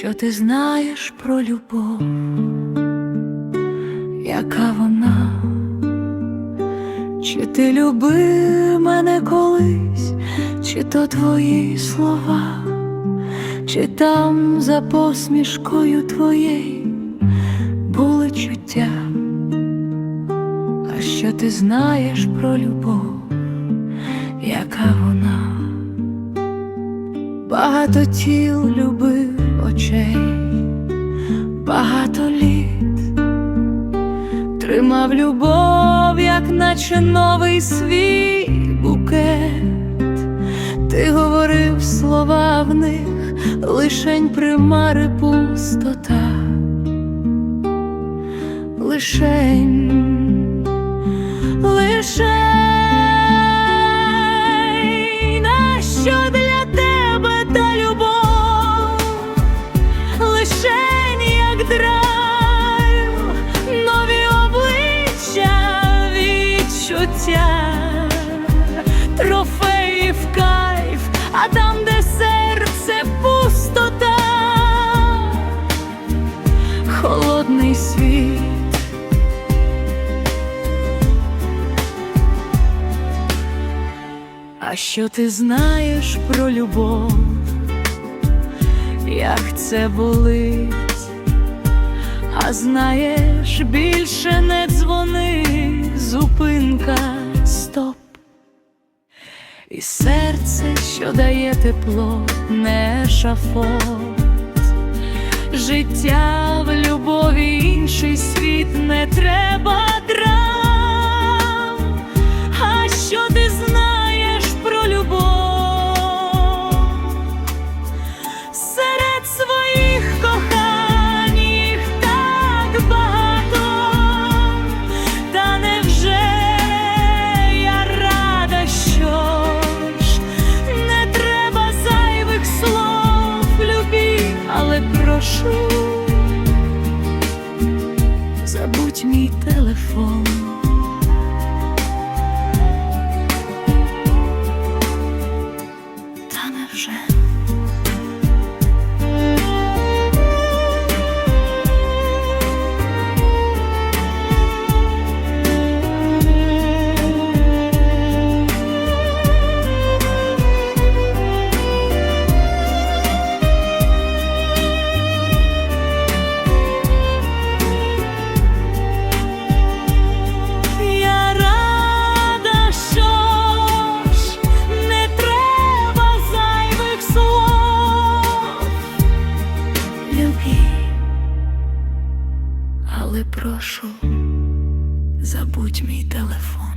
що ти знаєш про любов, яка вона, чи ти любив мене колись, чи то твої слова, чи там за посмішкою твоєю були чуття, а що ти знаєш про любов, яка вона? Багато тіл любив очей, багато літ, тримав любов, як наче новий свій букет. Ти говорив слова в них, лишень примари пустота, лишень, А що ти знаєш про любов, як це болить, а знаєш, більше не дзвони, зупинка, стоп. І серце, що дає тепло, не шафот, життя в любові, інший світ не треба прошу, забудь мій телефон.